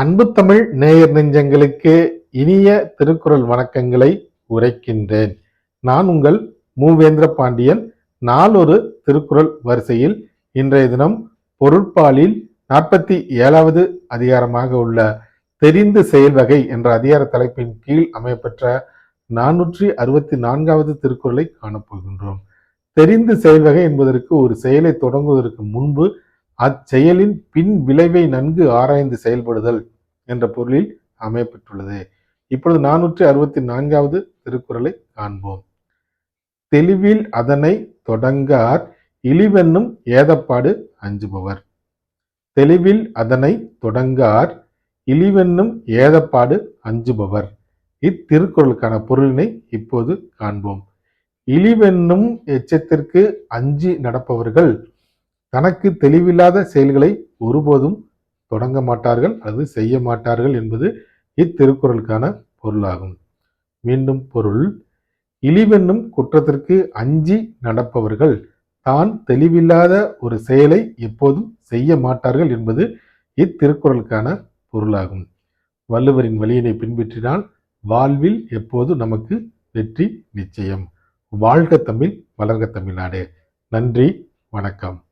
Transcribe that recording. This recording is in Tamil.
அன்பு தமிழ் நேயர் நெஞ்சங்களுக்கு இனிய திருக்குறள் வணக்கங்களை உரைக்கின்றேன். நான் உங்கள் மூவேந்திர பாண்டியன். நாளொரு திருக்குறள் வரிசையில் இன்றைய தினம் பொருட்பாலில் நாற்பத்தி ஏழாவது அதிகாரமாக உள்ள தெரிந்து செயல்வகை என்ற அதிகார தலைப்பின் கீழ் அமையப்பெற்ற நானூற்றி அறுபத்தி நான்காவது திருக்குறளை காணப்போகின்றோம். தெரிந்து செயல்வகை என்பதற்கு ஒரு செயலை தொடங்குவதற்கு முன்பு அச்செயலின் பின் விளைவை நன்கு ஆராய்ந்து செயல்படுதல் என்ற பொருளில் அமையப்பெற்றுள்ளது. இப்பொழுது நானூற்றி அறுபத்தி நான்காவது திருக்குறளை காண்போம். தெளிவில் அதனை தொடங்கார் இழிவென்னும் ஏதப்பாடு அஞ்சுபவர். தெளிவில் அதனை தொடங்கார் இழிவென்னும் ஏதப்பாடு அஞ்சுபவர். இத்திருக்குறளுக்கான பொருளினை இப்போது காண்போம். இழிவென்னும் எச்சத்திற்கு அஞ்சி நடப்பவர்கள் தனக்கு தெளிவில்லாத செயல்களை ஒருபோதும் தொடங்க மாட்டார்கள் அல்லது செய்ய மாட்டார்கள் என்பது இத்திருக்குறளுக்கான பொருளாகும். மீண்டும் பொருள். இழிவென்னும் குற்றத்திற்கு அஞ்சி நடப்பவர்கள் தான் தெளிவில்லாத ஒரு செயலை எப்போதும் செய்ய மாட்டார்கள் என்பது இத்திருக்குறளுக்கான பொருளாகும். வள்ளுவரின் வழியினை பின்பற்றினால் வாழ்வில் எப்போது நமக்கு வெற்றி நிச்சயம். வாழ்க தமிழ் வளர்க தமிழ்நாடு. நன்றி வணக்கம்.